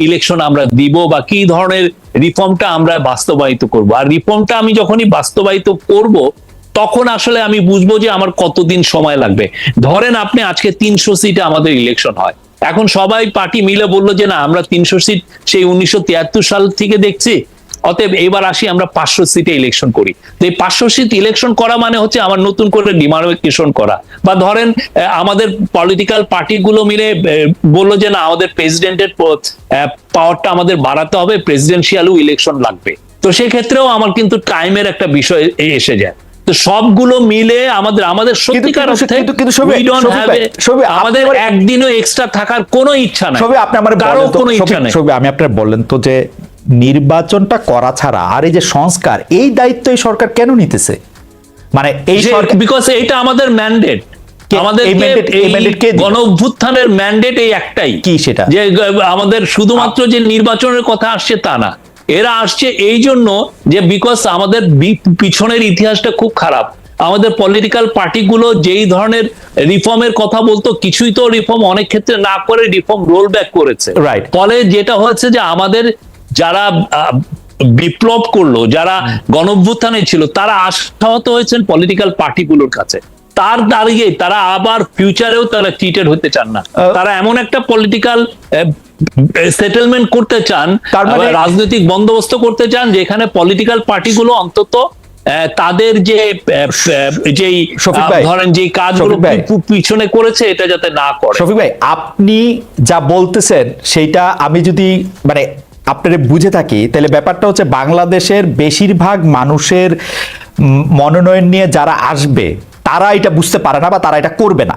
Election আমরা দিব বা কি ধরনের রিফর্মটা আমরা বাস্তবায়িত করব। আর রিফর্মটা আমি যখনই বাস্তবায়িত করব, তখন আসলে আমি বুঝব যে আমার কতদিন সময় লাগবে। ধরেন আপনি আজকে তিনশো সিটে আমাদের ইলেকশন হয়। এখন সবাই পার্টি মিলে বলল যে না, আমরা তিনশো সিট সেই উনিশশো তিয়াত্তর সাল থেকে দেখছি। অতএব এবার আসি আমরা পাঁচশো সিটে ইলেকশন করি। তো এই পাঁচশো সিট ইলেকশন করা মানে হচ্ছে আমার নতুন করে ডিমার্কেশন করা। বা ধরেন আমাদের পলিটিক্যাল পার্টিগুলো মিলে বলল যে না আমাদের প্রেসিডেন্টের পাওয়ারটা আমাদের বাড়াতে হবে প্রেসিডেন্সিয়ালও ইলেকশন লাগবে। তো সেক্ষেত্রেও আমার কিন্তু টাইমের একটা বিষয় এসে যায়। তো সবগুলো মিলে আমাদের আমাদের সত্যিকার কিন্তু- অর্থে আমাদের একদিনও এক্সট্রা থাকার কোনো ইচ্ছা নাই। সবই আপনি আমার কারও কোনো ইচ্ছা নেই। সবই আমি আপনার বললেন তো যে নির্বাচনটা করা ছাড়া আর এই যে সংস্কার এই দায়িত্ব এই সরকার কেন নিতেছে মানে এই বিকজ এইটা আমাদের ম্যান্ডেট আমাদের? গণ অভ্যুত্থানের ম্যান্ডেট এই একটাই কি সেটা? যে আমাদের শুধুমাত্র যে নির্বাচনের কথা আসছে তা না এরা আসছে এই জন্য যে বিকজ আমাদের পিছনের ইতিহাসটা খুব খারাপ আমাদের পলিটিক্যাল পার্টিগুলো যেই ধরনের রিফর্মের কথা বলতো কিছুই তো রিফর্ম অনেক ক্ষেত্রে না করে রিফর্ম রোল ব্যাক করেছে Right. ফলে যেটা হচ্ছে যে আমাদের যারা বিপ্লব করল যারা গণভ্যুত্থানে ছিল তারা আশাহত হয়েছেন পলিটিক্যাল পার্টিগুলোর কাছে। তার দাঁড়িয়ে তারা আবার ফিউচারেও তারা চিটেড হতে চান না। তারা এমন একটা পলিটিক্যাল সেটেলমেন্ট করতে চান মানে- রাজনৈতিক বন্দোবস্ত করতে চান যেখানে পলিটিক্যাল পার্টিগুলো অন্তত তাদের যে যেই শফিক আহ, ভাই, ধরেন যে কাজগুলো পিছনে করেছে এটা যাতে না করে। শফিক ভাই আপনি যা বলতেছেন সেইটা আমি যদি মানে আপনার বুঝে থাকি, তাহলে ব্যাপারটা হচ্ছে বাংলাদেশের বেশিরভাগ মানুষের মনোনয়ন নিয়ে যারা আসবে, তারা এটা বুঝতে পারে না বা তারা এটা করবে না।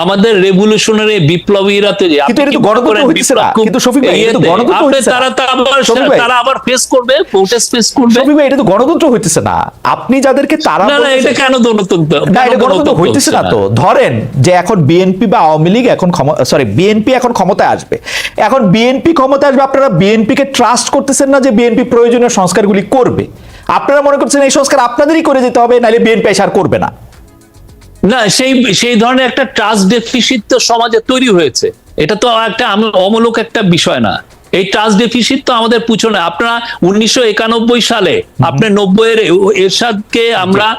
আমাদের রেভলিউশনারি বিপ্লবীরা তো আপনি কি না। কিন্তু শফিক ভাই, এটা তো গণতন্ত্র না। তারা তো আবার। তারা আবার ফেস করবে প্রোটেস্ট ফেস করবে। শফিক ভাই এটা তো গণতন্ত্র হইতেছে না। আপনি যাদেরকে তারা না না এটা কেন গণতন্ত্র না এটা গণতন্ত্র হইতেছে না তো। ধরেন যে এখন বিএনপি বা আওয়ামী লীগ এখন সরি বিএনপি এখন ক্ষমতায় আসবে। এখন বিএনপি ক্ষমতায় আসবে আপনারা বিএনপি কে ট্রাস্ট করতেছেন না যে বিএনপি প্রয়োজনীয় সংস্কারগুলি করবে। আপনারা মনে করছেন এই সংস্কার আপনাদেরই করে যেতে হবে নাহলে বিএনপি আর করবে না। না সেই সেই ধরনের একটা ট্রাস্ট ডেফিসিট তো সমাজে তৈরি হয়েছে। এটা তো একটা অমূলক একটা বিষয় না। এই ট্রাস্ট ডেফিসিট তো আমাদের পিছনে। আপনারা উনিশশো একানব্বই সালে আপনার নব্বই এর এরশাদকে আমরা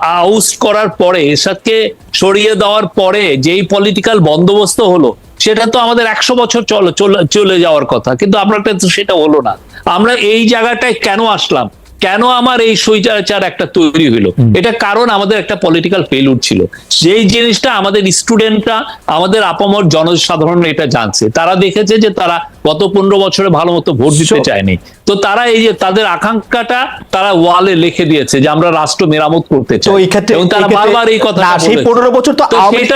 আউস্ট করার পরে এরশাদকে সরিয়ে দেওয়ার পরে যেই পলিটিক্যাল বন্দোবস্ত হলো সেটা তো আমাদের একশো বছর চলে চলে- চলে যাওয়ার কথা। কিন্তু আমরা সেটা হলো না। আমরা এই জায়গাটায় কেন আসলাম? কেন আমার এই সৈচাচার একটা তৈরি হলো এটা কারণ আমাদের একটা পলিটিক্যাল ফেলুর ছিল। সেই জিনিসটা আমাদের স্টুডেন্টরা আমাদের আপামর জনসাধারণ এটা জানছে। তারা দেখেছে যে তারা গত পনেরো বছরে ভালো মতো ভোট দিতে চায়নি। তো তারা এই যে তাদের আকাঙ্ক্ষাটা তারা ওয়ালে লিখে দিয়েছে যে আমরা রাষ্ট্র মেরামত করতে তো চাই। এই ক্ষেত্রে এবং তারা বারবার এই কথা না সেই পনেরো বছর তো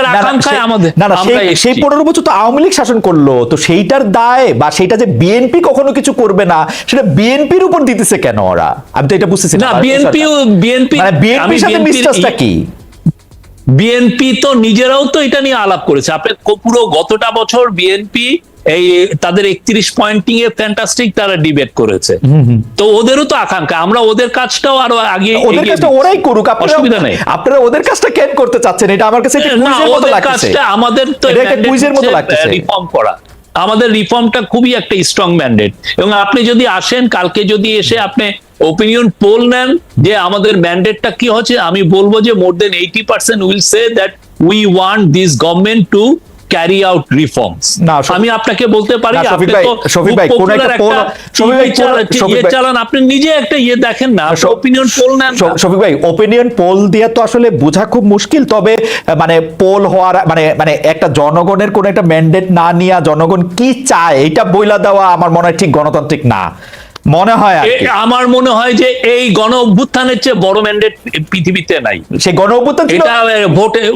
না, আকাঙ্ক্ষায় আমাদের না না সেই- এসেছি। সেই পনেরো বছর তো আওয়ামী লীগ শাসন করল তো সেইটার দায় বা সেইটা যে বিএনপি কখনো কিছু করবে না সেটা বিএনপির উপর দিতেছে কেন ওরা? আমি তো এটা বুঝতেছি না বিএনপিও বিএনপি মানে বিএনপির সাথে মিস্টাসটা কি? বিএনপি তো নিজেরাও তো এটা নিয়ে আলাপ করেছে। আপনি পুরো গতটা বছর বিএনপি এই তাদের একত্রিশ পয়েন্টিং এ ফ্যান্টাস্টিক তারা ডিবেট করেছে। তো ওদেরও তো আকাঙ্ক্ষা আমরা ওদের কাজটাও আরও আগে ওদের কাজটা ওরাই করুক অসুবিধা নেই। আপনারা ওদের কাজটা কেন করতে চাচ্ছেন? এটা আমার কাছে ওদের কাজটা আমাদের তো একটা কুইজের মতো লাগতেছে। রিফর্ম করা। আমাদের রিফর্মটা খুবই একটা স্ট্রং ম্যান্ডেট এবং আপনি যদি আসেন কালকে যদি এসে আপনি ওপিনিয়ন পোল নেন যে আমাদের ম্যান্ডেটটা কি হচ্ছে আমি বলব যে more than eighty percent will say that we want this government to carry out reforms আমি আপনাকে বলতে পারি আপনি তো শফিক ভাই, কোন একটা poll- শফিক ভাই, ইয়ে শফিক ইয়ে চালান আপনি নিজে একটা ইয়ে দেখেন না ওপিনিয়ন পোল নেন না। শফিক ভাই ওপিনিয়ন পোল দিয়ে তো আসলে বোঝা খুব মুশকিল তবে মানে পোল হওয়ার মানে মানে একটা জনগণের কোন একটা ম্যান্ডেট না নিয়ে জনগণ কি চায় এটা বইলা দেওয়া আমার মনে হয় ঠিক গণতান্ত্রিক না মনে হয়। আমার মনে হয় যে এই গণ অভ্যুত্থানের চেয়ে বড় ম্যান্ডেট পৃথিবীতে নাই। সেই গণ অভ্যুত্থান এটা ভোটে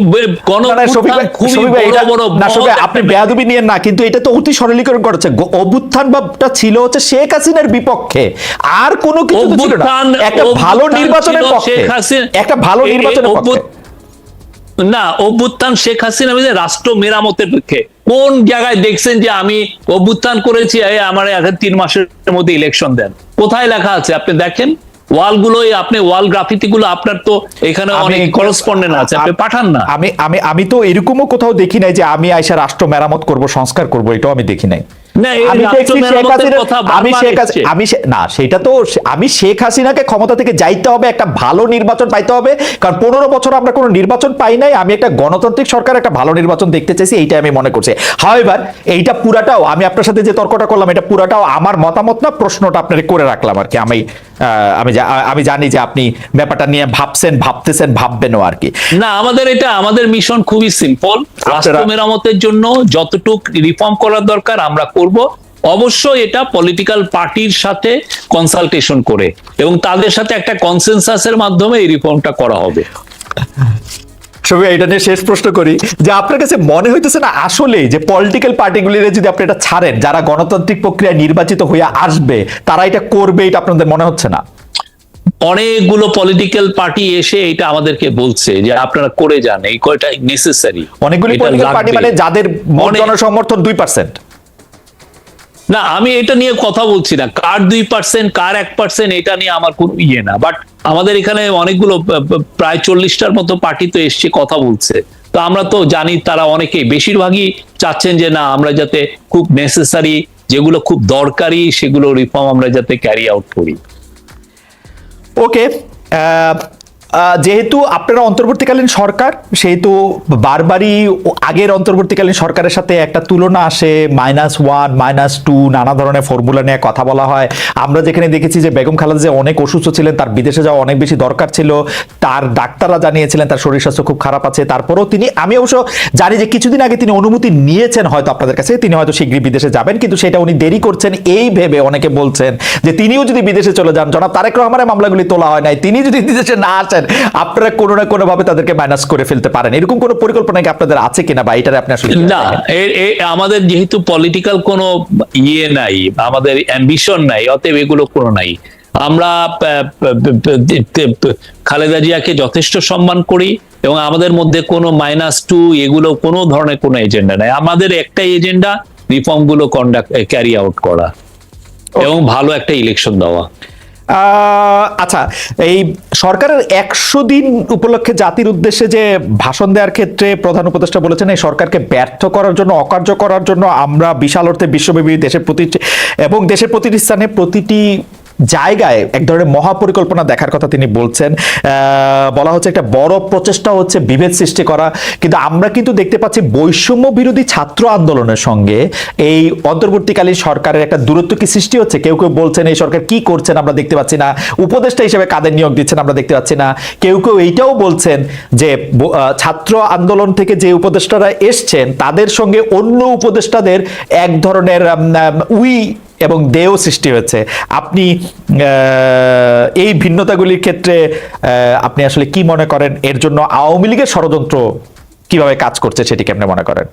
গণ না, না, অভ্যুত্থান খুবই শফিক ভাই, বড় এটা- বড় না, শফিক ভাই, মহৎ আপনি বেয়াদবি নিয়ে না কিন্তু এটা তো অতি সরলীকরণ করেছে। অভ্যুত্থান ভাবটা ছিল হচ্ছে শেখ হাসিনার বিপক্ষে। আর কোনো কিছু ছিল না। একটা ভালো নির্বাচনের পক্ষে। শেখ হাসিনা- একটা ভালো নির্বাচনের পক্ষে। না অভ্যুত্থান শেখ হাসিনা রাষ্ট্র মেরামতের পক্ষে। কোন জায়গায় দেখছেন যে আমি অভ্যুত্থান করেছি আমার এখন তিন মাসের মধ্যে ইলেকশন দেন? কোথায় লেখা আছে? আপনি দেখেন? ওয়ালগুলোই আপনি ওয়াল গ্রাফিতি গুলো আপনার তো এখানে অনেক করসপন্ডেন্ট আছে আপনি পাঠান না। আমি আমি আমি তো এরকমও কোথাও দেখি নাই যে আমি আইসা রাষ্ট্র মেরামত করব সংস্কার করব এটাও আমি দেখি নাই। আমি রাষ্ট্র দেখছি শেখ মেরামতের হাসিনা কথা আমি বারবার শেখ হাসিনা এসছে। আমি শে- না সেটা তো আমি শেখ হাসিনাকে ক্ষমতা থেকে যাইতে হবে একটা ভালো নির্বাচন পাইতে হবে কারণ পনেরো বছর আমরা কোনো নির্বাচন পাই নাই আমি একটা গণতান্ত্রিক সরকার একটা ভালো নির্বাচন দেখতে চাইছি এইটা আমি মনে করছি। হাওয়েভার এইটা পুরাটাও আমি আপনার সাথে যে তর্কটা করলাম এটা পুরাটাও আমার মতামত না প্রশ্নটা আপনার করে রাখলাম আর কি। আমি আমি আমি জানি যে আপনি ব্যাপারটা নিয়ে ভাবছেন ভাবতেছেন ভাববেনও আর কি। না আমাদের এটা আমাদের মিশন খুবই সিম্পল রাষ্ট্র মেরামতের জন্য যতটুক রিফর্ম করার দরকার আমরা করব। অবশ্যই এটা পলিটিক্যাল পার্টির সাথে কনসালটেশন করে এবং তাদের সাথে একটা কনসেনসাসের মাধ্যমে এই রিফর্মটা করা হবে। ছবি এটা নিয়ে শেষ প্রশ্ন করি। যে আপনার কাছে মনে হইতেছে না আসলে যে পলিটিক্যাল পার্টিগুলির যদি আপনি এটা ছাড়েন যারা গণতান্ত্রিক প্রক্রিয়ায় নির্বাচিত হয়ে আসবে তারা এটা করবে এটা আপনাদের মনে হচ্ছে না? অনেকগুলো পলিটিক্যাল পার্টি এসে এটা আমাদেরকে বলছে যে আপনারা করে যান এই কয়টা নেসেসারি অনেকগুলি পলিটিক্যাল পার্টি মানে যাদের জনসমর্থন দুই পার্সেন্ট না, আমি এটা নিয়ে কথা বলছি না। কার দুই পার্সেন্ট কার এক পার্সেন্ট এটা নিয়ে আমার কোনো ইয়ে না। বাট আমাদের এখানে অনেকগুলো প্রায় চল্লিশটার মতো পার্টি তো এসছে, কথা বলছে। তো আমরা তো জানি তারা অনেকে বেশিরভাগই চাচ্ছেন যে না, আমরা যাতে খুব নেসেসারি যেগুলো খুব দরকারি, সেগুলো রিফর্ম আমরা যাতে ক্যারি আউট করি। ওকে যেহেতু আপনারা অন্তর্বর্তীকালীন সরকার, সেহেতু বারবারই আগের অন্তর্বর্তীকালীন সরকারের সাথে একটা তুলনা আসে মাইনাস ওয়ান মাইনাস টু নানা ধরনের ফর্মুলা নিয়ে কথা বলা হয়। আমরা যেখানে দেখেছি যে বেগম খালেদা যে অনেক অসুস্থ ছিলেন, তার বিদেশে যাওয়া অনেক বেশি দরকার ছিল, তার ডাক্তাররা জানিয়েছিলেন তার শরীর স্বাস্থ্য খুব খারাপ আছে। তারপরেও তিনি, আমি অবশ্য জানি যে কিছুদিন আগে তিনি অনুমতি নিয়েছেন হয়তো আপনাদের কাছে, তিনি হয়তো শীঘ্রই বিদেশে যাবেন, কিন্তু সেটা উনি দেরি করছেন এই ভেবে অনেকে বলছেন যে তিনিও যদি বিদেশে চলে যান। জনাব তারেক রহমানের মামলাগুলি তোলা হয় নাই, তিনি যদি বিদেশে না আসেন আপনারা কোনো না কোনো ভাবে তাদেরকে মাইনাস করে ফেলতে পারেন। এরকম কোনো পরিকল্পনা কি আপনাদের আছে কিনা বা এটারে আপনি আসলে না আমাদের যেহেতু পলিটিক্যাল কোনো ইয়ে নাই আমাদের অ্যাম্বিশন নাই অতএব এগুলো কোনো নাই। আমরা খালেদা জিয়াকে যথেষ্ট সম্মান করি এবং আমাদের মধ্যে কোনো মাইনাস টু এগুলো কোনো ধরনের কোনো এজেন্ডা নাই। আমাদের একটাই এজেন্ডা রিফর্মগুলো কন্ডাক্ট ক্যারি আউট করা। এবং ভালো একটা ইলেকশন দেওয়া। আচ্ছা এই সরকারের একশো দিন উপলক্ষে জাতির উদ্দেশ্যে যে ভাষণ দেওয়ার ক্ষেত্রে প্রধান উপদেষ্টা বলেছেন, এই সরকারকে ব্যর্থ করার জন্য, অকার্য করার জন্য আমরা বিশাল অর্থে বিশ্বব্যাপী দেশের প্রতি এবং দেশের প্রতিটি স্থানে প্রতিটি জায়গায় এক ধরনের মহাপরিকল্পনা দেখার কথা তিনি বলছেন। বলা হচ্ছে একটা বড় প্রচেষ্টা হচ্ছে বিভেদ সৃষ্টি করা। কিন্তু আমরা কিন্তু দেখতে পাচ্ছি বৈষম্য বিরোধী ছাত্র আন্দোলনের সঙ্গে এই অন্তর্বর্তীকালীন সরকারের একটা দূরত্ব কি সৃষ্টি হচ্ছে? কেউ কেউ বলছেন, এই সরকার কি করছেন আমরা দেখতে পাচ্ছি না। উপদেষ্টা হিসেবে কাদের নিয়োগ দিচ্ছেন আমরা দেখতে পাচ্ছি না। কেউ কেউ এইটাও বলছেন যে ছাত্র আন্দোলন থেকে যে উপদেষ্টারা এসছেন, তাদের সঙ্গে অন্য উপদেষ্টাদের এক ধরনের উই এবং দেহ সৃষ্টি হয়েছে। আপনি আহ, এই ভিন্নতাগুলির ক্ষেত্রে আপনি আসলে কি মনে করেন? এর জন্য আওয়ামী লীগের ষড়যন্ত্র কীভাবে কাজ করছে সেটি কেমনে মনে করেন?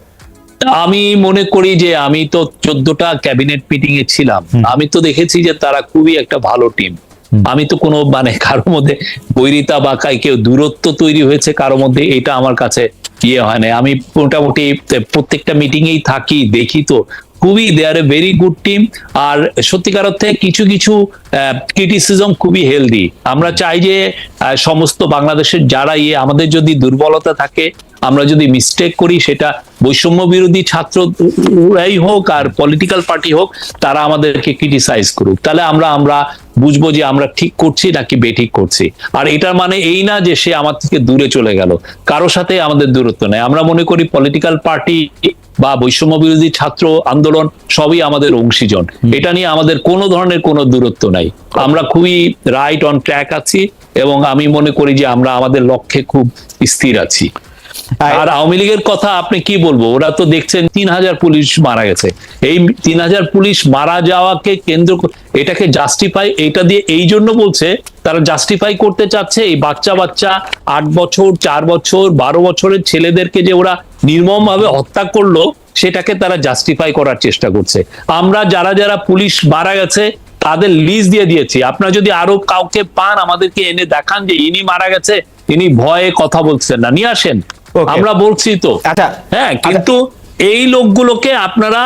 আমি মনে করি যে আমি তো চোদ্দটা ক্যাবিনেট মিটিং এ ছিলাম আমি তো দেখেছি যে তারা খুবই একটা ভালো টিম। আমি তো কোনো মানে কারোর মধ্যে বৈরিতা বা কাই কেউ দূরত্ব তৈরি হয়েছে কারোর মধ্যে এটা আমার কাছে ইয়ে হয় না আমি মোটামুটি প্রত্যেকটা মিটিং এই থাকি দেখি তো খুবই they are a very good team আর সত্যিকার অর্থে কিছু কিছু ক্রিটিসিজম খুবই হেলদি আমরা চাই যে সমস্ত বাংলাদেশের যারা ইয়ে আমাদের যদি দুর্বলতা থাকে আমরা যদি মিস্টেক করি সেটা বৈষম্য বিরোধী ছাত্ররাই হোক আর পলিটিক্যাল পার্টি হোক তারা আমাদেরকে ক্রিটিসাইজ করুক। তাহলে আমরা আমরা বুঝব যে আমরা ঠিক করছি নাকি বেঠিক করছি। আর এটার মানে এই না যে সে আমার থেকে দূরে চলে গেল। কারও সাথে আমাদের দূরত্ব নেই। আমরা মনে করি পলিটিক্যাল পার্টি বা বৈষম্য বিরোধী ছাত্র আন্দোলন সবই আমাদের অংশীজন। এটা নিয়ে আমাদের কোনো ধরনের কোনো দূরত্ব নাই। আমরা খুবই রাইট অন ট্র্যাক আছি এবং আমি মনে করি যে আমরা আমাদের লক্ষ্যে খুব স্থির আছি। আর আওয়ামী লীগের কথা আপনি কি বলব? ওরা তো দেখছেন তিন হাজার পুলিশ মারা গেছে। এই তিন হাজার পুলিশ মারা যাওয়াকে কেন্দ্র এটাকে জাস্টিফাই এটা দিয়ে এই জন্য বলছে তারা জাস্টিফাই করতে চাচ্ছে এই বাচ্চা বাচ্চা আট বছর চার বছর বারো বছরের ছেলেদেরকে যে ওরা নির্মম ভাবে হত্যা করল সেটাকে তারা জাস্টিফাই করার চেষ্টা করছে। আমরা যারা যারা পুলিশ মারা গেছে তাদের লিস্ট দিয়ে দিয়েছি। আপনারা যদি আরও কাউকে পান আমাদেরকে এনে দেখান যে ইনি মারা গেছে ইনি ভয়ে কথা বলছেন না। নিয়ে আসেন. আমরা বলছি তো। আচ্ছা। হ্যাঁ কিন্তু এই লোকগুলোকে আপনারা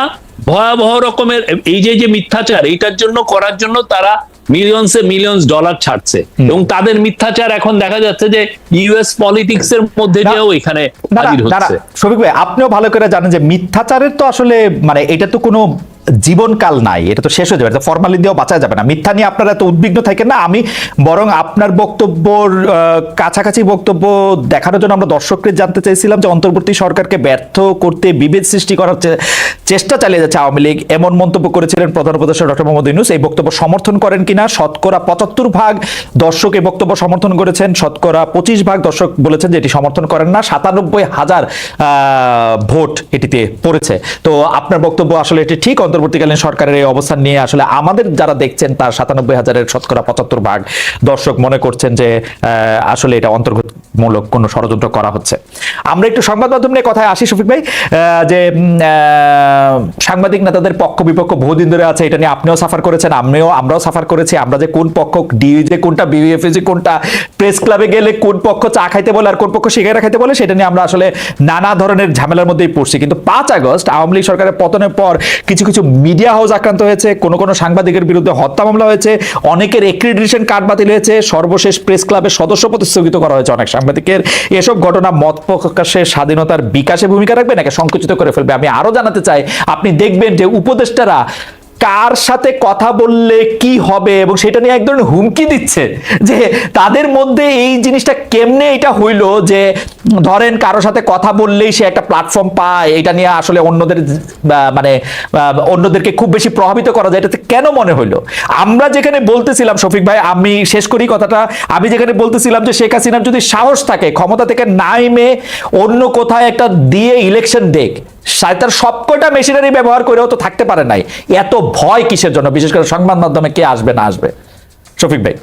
ভয়াবহ রকমের এই যে যে মিথ্যাচার এইটার জন্য করার জন্য তারা মিলিয়নসে মিলিয়নস ডলার ছাড়ছে। এবং তাদের মিথ্যাচার এখন দেখা যাচ্ছে যে ইউএস পলিটিক্স এর মধ্যে দিয়েও এখানে হাজির হচ্ছে। শফিক ভাই আপনিও ভালো করে জানেন যে মিথ্যাচারের তো আসলে মানে এটা তো কোনো জীবনকাল নাই, এটা তো শেষ হয়ে যাবে ফর্মালি দিয়েও বাঁচা যাবে না। মিথ্যা নিয়ে আপনারা এত উদ্বিগ্ন থাকেন না, আমি বরং আপনার বক্তব্যর কাছাকাছি বক্তব্য দেখানোর জন্য আমরা দর্শককে জানতে চাইছিলাম যে অন্তর্বর্তী সরকারকে ব্যর্থ করতে বিভেদ সৃষ্টি করার চেষ্টা চালিয়ে যাচ্ছে আওয়ামী লীগ। এমন মন্তব্য করেছিলেন প্রধান উপদেষ্টা ডক্টর মোহাম্মদ ইউনুস। এই বক্তব্য সমর্থন করেন কিনা? শতকরা পঁচাত্তর ভাগ দর্শক এই বক্তব্য সমর্থন করেছেন, শতকরা পঁচিশ ভাগ দর্শক বলেছেন যে এটি সমর্থন করেন না। সাতানব্বই হাজার ভোট এটিতে পড়েছে। তো আপনার বক্তব্য আসলে এটি ঠিক? অন্তর্বর্তীকালীন সরকারের এই অবস্থান নিয়ে আসলে আমাদের যারা দেখছেন তার সাতানব্বই হাজারের শতকরা পঁচাত্তর ভাগ দর্শক মনে করছেন যে আসলে এটা অন্তর্গতমূলক কোনো ষড়যন্ত্র করা হচ্ছে। আমরা একটু সংবাদ মাধ্যম নিয়ে কথায় আসি, শফিক ভাই যে সাংবাদিক নেতাদের পক্ষ বিপক্ষ বহুদিন ধরে আছে, এটা নিয়ে আপনিও সাফার করেছেন, আমিও, আমরাও সাফার করেছি। আমরা যে কোন পক্ষ ডিউ যে কোনটা বিএফএ যে কোনটা, প্রেস ক্লাবে গেলে কোন পক্ষ চা খাইতে বলে আর কোন পক্ষ সিগারেট খাইতে বলে, সেটা নিয়ে আমরা আসলে নানা ধরনের ঝামেলার মধ্যেই পড়ছি। কিন্তু পাঁচ আগস্ট আওয়ামী লীগ সরকারের পতনের পর কিছু কিছু মিডিয়া হাউস আক্রান্ত হয়েছে, কোনো কোনো সাংবাদিকের বিরুদ্ধে হত্যা মামলা হয়েছে, অনেকের এক্রিডিশন কার্ড বাতিল হয়েছে, সর্বশেষ প্রেস ক্লাবের সদস্যপদ স্থগিত করা হয়েছে অনেক সাংবাদিকের। এসব ঘটনা মত প্রকাশের স্বাধীনতার বিকাশে ভূমিকা রাখবে নাকি সংকুচিত করে ফেলবে? আমি আরও জানাতে চাই, আপনি দেখবেন যে উপদেষ্টারা কার সাথে কথা বললে কি হবে? এবং সেটা নিয়ে এক ধরনের হুমকি দিচ্ছে যে তাদের মধ্যে এই জিনিসটা কেমনে এটা হইল যে ধরেন কারও সাথে কথা বললেই সে একটা প্ল্যাটফর্ম পায়, এটা নিয়ে আসলে অন্যদের মানে অন্যদেরকে খুব বেশি প্রভাবিত করা যায়, এটাতে কেন মনে হইল? আমরা যেখানে বলতেছিলাম, শফিক ভাই, আমি শেষ করি কথাটা, আমি যেখানে বলতেছিলাম যে শেখ হাসিনার যদি সাহস থাকে, ক্ষমতা থেকে নাইমে অন্য কোথায় একটা দিয়ে ইলেকশন দেখ তার সবকটা মেশিনারি ব্যবহার করেও তো থাকতে পারে নাই। এত ভয় কিসের জন্য? বিশেষ করে সংবাদ মাধ্যমে কে আসবে না আসবে? শফিক ভাই।